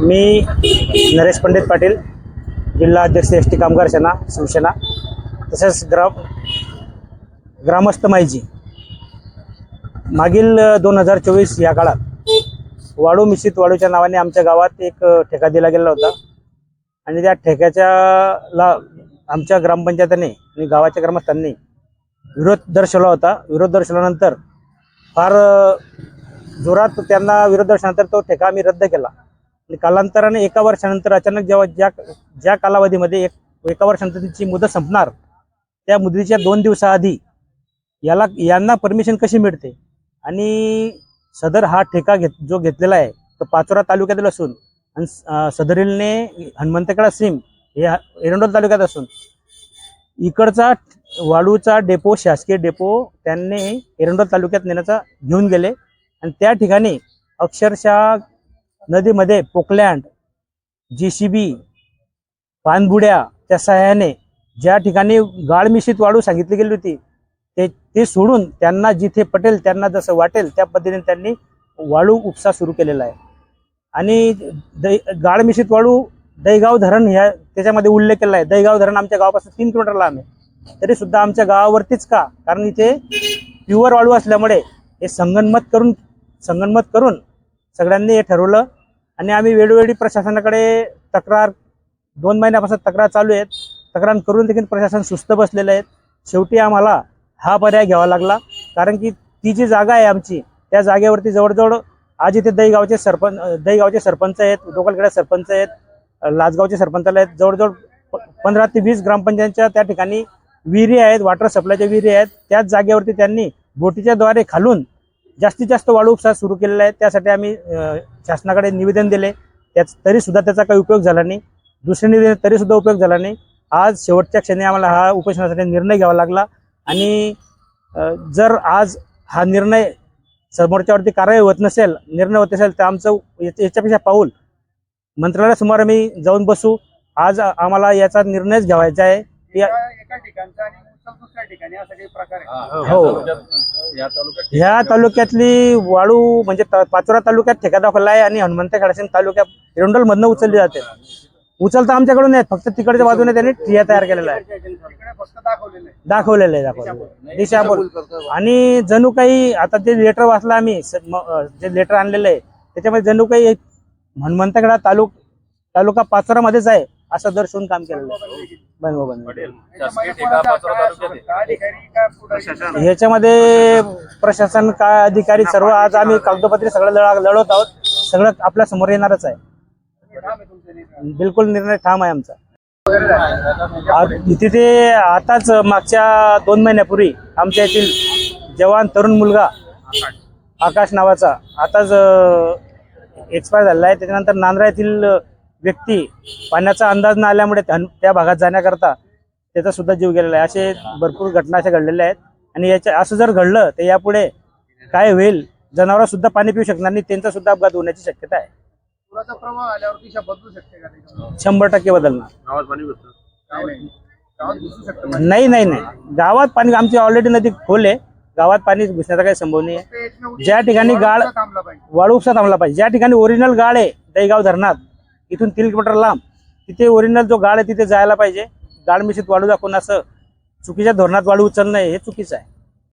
मी नरेश पंडित पाटील जिल्हा अध्यक्ष S T कामगार सेना शिवसेना तसेच ग्राम ग्रामस्थ माईजी. मागील दोन हजार चोवीस या काळात वाळू मिश्रित वाळूच्या नावाने आमच्या गावात एक ठेका दिला गेला होता. आणि त्या ठेक्याच्या ला आमच्या ग्रामपंचायतीने आणि गावाच्या ग्रामस्थांनी विरोध दर्शवला होता. विरोध दर्शवल्यानंतर फार जोरात त्यांना विरोध दर्शनानंतर तो ठेका आम्ही रद्द केला. कालांतराने एका वर्षानंतर अचानक जेव्हा ज्या ज्या कालावधीमध्ये एक एका वर्षानंतर त्यांची मुदत संपणार त्या मुदतीच्या दोन दिवसाआधी याला यांना परमिशन कशी मिळते? आणि सदर हा ठेका घेत जो घेतलेला आहे तो पाचोरा तालुक्यातील असून आणि स- सदरीलने हनुमंतकडा सिम हे एरंडोल तालुक्यात असून इकडचा वाळूचा डेपो शासकीय डेपो त्यांनी एरंडोल तालुक्यात नेण्याचा घेऊन गेले. आणि त्या ठिकाणी अक्षरशः नदीमध्ये पोकलँड जी सी बी पाणबुड्या त्या सहाय्याने ज्या ठिकाणी गाळ मिश्रित वाळू सांगितली गेली होती ते ते सोडून त्यांना जिथे पटेल त्यांना जसं वाटेल त्या पद्धतीने त्यांनी वाळू उपसा सुरू केलेला आहे. आणि दै गाळ मिश्रित वाळू दैगाव धरण ह्या त्याच्यामध्ये उल्लेख केला आहे. दैगाव धरण आमच्या गावापासून तीन किलोमीटर लांब आहे. तरी सुद्धा आमच्या गावावरतीच का? कारण इथे प्युअर वाळू असल्यामुळे हे संगनमत करून संगनमत करून सगळ्यांनी हे ठरवलं आणि आम्ही वेळोवेळी प्रशासनाकडे तक्रार दोन महिन्यापासून तक्रार चालू आहेत. तक्रार करून देखील प्रशासन सुस्त बसलेलं आहे. शेवटी आम्हाला हा पर्याय घ्यावा लागला. कारण की ती जी जागा आहे आमची त्या जागेवरती जवळजवळ आज इथे दहीगावचे सरपंच दहीगावचे सरपंच आहेत डोकलगड्या सरपंच आहेत लाजगावचे लासगावचे सरपंच आहेत. जवळजवळ प- पंधरा ते वीस ग्रामपंचायतच्या त्या ठिकाणी विहिरी आहेत वॉटर सप्लायच्या विहिरी आहेत. त्याच जागेवरती त्यांनी बोटीच्या द्वारे खालून जास्तीत जास्त वाळू उपसा सुरू केलेला आहे. त्यासाठी आम्ही शासनाकडे निवेदन दिले. त्याच तरी सुद्धा त्याचा काही उपयोग झाला नाही. दुसरे निवेदन तरी सुद्धा उपयोग झाला नाही. आज शेवटच्या क्षणी आम्हाला हा उपोषणासाठी निर्णय घ्यावा लागला. आणि जर आज हा निर्णय समोरच्यावरती कारवाई होत नसेल निर्णय होत नसेल तर आमचं याच्या- याच्यापेक्षा पाऊल मंत्रालयासमोर आम्ही जाऊन बसू. आज आम्हाला याचा निर्णयच घ्यावायचा आहे. की एका ठिकाणचा आणि उचल दुसऱ्या ठिकाणी असा काही प्रकार आहे. हो. ह्या तालुक्यातली वाळू म्हणजे पाचोरा तालुक्यात ठेका दाखवला आहे आणि हनुमंत खडासिंग तालुक्यात एरंडोल मधनं उचलली जाते. उचलता आमच्याकडून आहेत फक्त तिकडच्या बाजूने त्यांनी ठिया तयार केलेला आहे. दाखवलेलं आहे. दाखवलेलं. दिशाभूल आणि जणू काही आता ते लेटर वाचलं आम्ही जे लेटर आणलेलं आहे त्याच्यामध्ये जणू काही हनुमंतगडा तालुक तालुका पाचोरामध्येच आहे. असं दर्शवून काम केलेलं आहे. बनवा ह्याच्यामध्ये प्रशासन काय अधिकारी सर्व आज आम्ही कागदोपत्री सगळं लढा लढवत आहोत. सगळं आपल्यासमोर येणारच आहे. बिलकुल निर्णय ठाम आहे आमचा. तिथे आताच मागच्या दोन महिन्यापूर्वी आमच्या येथील जवान तरुण मुलगा आकाश नावाचा आताच एक्सपायर झालेला आहे. त्याच्यानंतर नांद्रा येथील व्यक्ती पाण्याचा अंदाज न आल्यामुळे त्या भागात जाण्याकरता त्याचा सुद्धा जीव गेलेला आहे. असे भरपूर घटना अशा घडलेल्या आहेत. आणि याच्या असं जर घडलं तर यापुढे काय होईल? जनावरं सुद्धा पाणी पिऊ शकणार नाही. त्यांचा सुद्धा अपघात होण्याची शक्यता आहे? शंभर टक्के बदलणार. नाही, नाही. गावात घुसू शकतं नाही नाही नाही. गावात पाणी आमची ऑलरेडी नदी खोल आहे. गावात पाणी घुसण्याचा काही संभव नाही आहे. ज्या ठिकाणी गाळ वाळूचा थांबला पाहिजे. वाळू उपसा थांबला पाहिजे. ज्या ठिकाणी ओरिजिनल गाळ आहे दहीगाव धरणात इथून तीन किलोमीटर लांब. तिथे ओरिजिनल जो गाळ आहे तिथे जायला पाहिजे. गाळ मिश्रित वाळू दाखवून असं चुकीच्या धोरणात वाळू उचलणं हे चुकीचं आहे.